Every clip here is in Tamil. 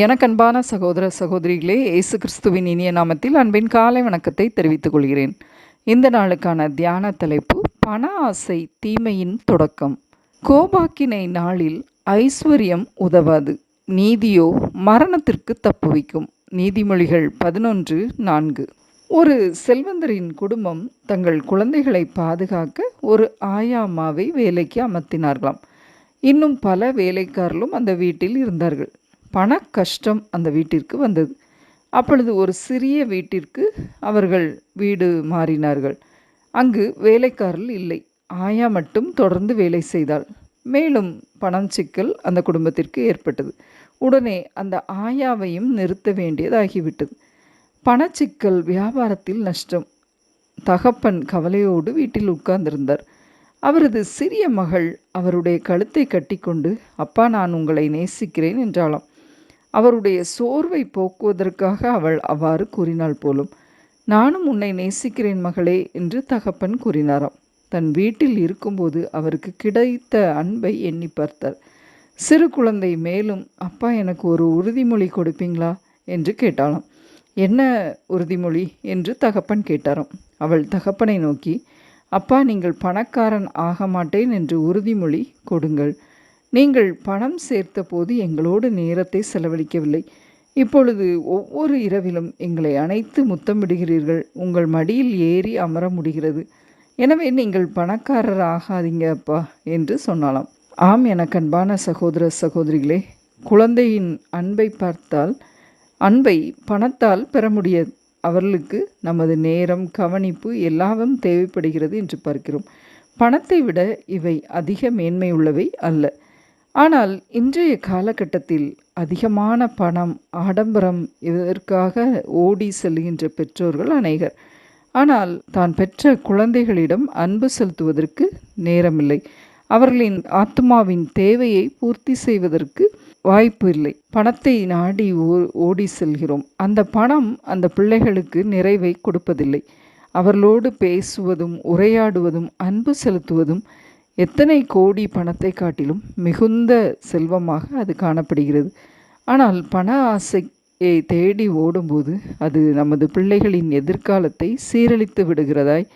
எனக்கு அன்பான சகோதர சகோதரிகளே இயேசு கிறிஸ்துவின் இனிய நாமத்தில் அன்பின் காலை வணக்கத்தை தெரிவித்துக் கொள்கிறேன். இந்த நாளுக்கான தியான தலைப்பு பண ஆசை தீமையின் தொடக்கம். கோபாக்கினை நாளில் ஐஸ்வர்யம் உதவாது. நீதியோ மரணத்திற்கு தப்புவிக்கும் நீதிமொழிகள் பதினொன்று நான்கு. ஒரு செல்வந்தரின் குடும்பம் தங்கள் குழந்தைகளை பாதுகாக்க ஒரு ஆயாமாவை வேலைக்கு அமர்த்தினார்களாம். இன்னும் பல வேலைக்காரர்களும் அந்த வீட்டில் இருந்தார்கள். பண கஷ்டம் அந்த வீட்டிற்கு வந்தது. அப்பொழுது ஒரு சிறிய வீட்டிற்கு அவர்கள் வீடு மாறினார்கள். அங்கு வேலைக்காரர் இல்லை. ஆயா மட்டும் தொடர்ந்து வேலை செய்தாள். மேலும் பணம் சிக்கல் அந்த குடும்பத்திற்கு ஏற்பட்டது. உடனே அந்த ஆயாவையும் நிறுத்த வேண்டியதாகிவிட்டது. பணச்சிக்கல் வியாபாரத்தில் நஷ்டம். தகப்பன் கவலையோடு வீட்டில் உட்கார்ந்திருந்தார். அவரது சிறிய மகள் அவருடைய கழுத்தை கட்டிக்கொண்டு அப்பா நான் உங்களை நேசிக்கிறேன் என்றாளாம். அவருடைய சோர்வை போக்குவதற்காக அவள் அவ்வாறு கூறினாள் போலும் நானும் உன்னை நேசிக்கிறேன் மகளே என்று தகப்பன் கூறினாராம். தன் வீட்டில் இருக்கும்போது அவருக்கு கிடைத்த அன்பை எண்ணி பார்த்தார். சிறு குழந்தை மேலும் அப்பா எனக்கு ஒரு உறுதிமொழி கொடுப்பீங்களா? என்று கேட்டாளாம். என்ன உறுதிமொழி? என்று தகப்பன் கேட்டாராம். அவள் தகப்பனை நோக்கி அப்பா நீங்கள் பணக்காரன் ஆக மாட்டேன் என்று உறுதிமொழி கொடுங்கள். நீங்கள் பணம் சேர்த்தபோது எங்களோடு நேரத்தை செலவழிக்கவில்லை. இப்பொழுது ஒவ்வொரு இரவிலும் எங்களை அணைத்து முத்தமிடுகிறீர்கள். உங்கள் மடியில் ஏறி அமர முடிகிறது. எனவே நீங்கள் பணக்காரர் ஆகாதீங்க அப்பா என்று சொன்னாலாம் ஆம் எனக்கு அன்பான சகோதர சகோதரிகளே குழந்தையின் அன்பை பார்த்தால் அன்பை பணத்தால் பெற முடியாது அவர்களுக்கு நமது நேரம் கவனிப்பு எல்லாவும் தேவைப்படுகிறது என்று பார்க்கிறோம். பணத்தை விட இவை அதிக மேன்மை உள்ளவை அல்ல. ஆனால் இன்றைய காலகட்டத்தில் அதிகமான பணம் ஆடம்பரம் இதற்காக ஓடி செல்கின்ற பெற்றோர்கள் அநேகர். ஆனால் தான் பெற்ற குழந்தைகளிடம் அன்பு செலுத்துவதற்கு நேரமில்லை. அவர்களின் ஆத்மாவின் தேவையை பூர்த்தி செய்வதற்கு வாய்ப்பு இல்லை. பணத்தை நாடி ஓடி செல்கிறோம். அந்த பணம் அந்த பிள்ளைகளுக்கு நிறைவை கொடுப்பதில்லை. அவர்களோடு பேசுவதும் உரையாடுவதும் அன்பு செலுத்துவதும் எத்தனை கோடி பணத்தை காட்டிலும் மிகுந்த செல்வமாக அது காணப்படுகிறது. ஆனால் பண ஆசையை தேடி ஓடும்போது அது நமது பிள்ளைகளின் எதிர்காலத்தை சீரழித்து விடுகிறதாய்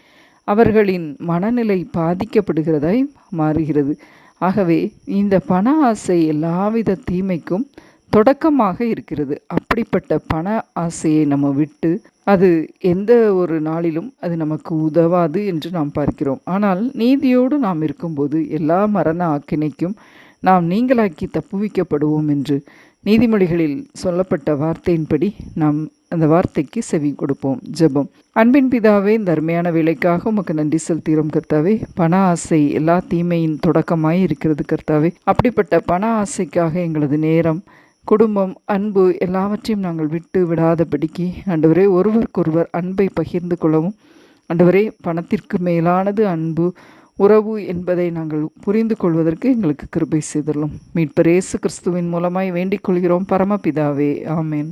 அவர்களின் மனநிலை பாதிக்கப்படுகிறதாய் மாறுகிறது. ஆகவே இந்த பண ஆசை எல்லாவித தீமைக்கும் தொடக்கமாக இருக்கிறது. அப்படிப்பட்ட பண ஆசையை நம்ம விட்டு அது எந்த ஒரு நாளிலும் அது நமக்கு உதவாது என்று நாம் பார்க்கிறோம். ஆனால் நீதியோடு நாம் இருக்கும்போது எல்லா மரண ஆக்கினைக்கும் நாம் நீங்களாக்கி தப்புவிக்கப்படுவோம் என்று நீதிமொழிகளில் சொல்லப்பட்ட வார்த்தையின்படி நாம் அந்த வார்த்தைக்கு செவி கொடுப்போம். ஜெபம். அன்பின் பிதாவே இந்த அருமையான வேலைக்காக உமக்கு நன்றி செலுத்துகிறோம் கர்த்தாவே. பண ஆசை எல்லா தீமையின் தொடக்கமாய் இருக்கிறது கர்த்தாவே. அப்படிப்பட்ட பண ஆசைக்காக எங்களது நேரம் குடும்பம் அன்பு எல்லாவற்றையும் நாங்கள் விட்டு விடாதபடிக்கு ஆண்டவரே ஒருவருக்கொருவர் அன்பை பகிர்ந்து கொள்ளவும் ஆண்டவரே பணத்திற்கு மேலானது அன்பு உறவு என்பதை நாங்கள் புரிந்து கொள்வதற்கு எங்களுக்கு கிருபை செய்துள்ளோம். மீட்பர் இயேசு கிறிஸ்துவின் மூலமாய் வேண்டிக் கொள்கிறோம். பரமபிதாவே ஆமேன்.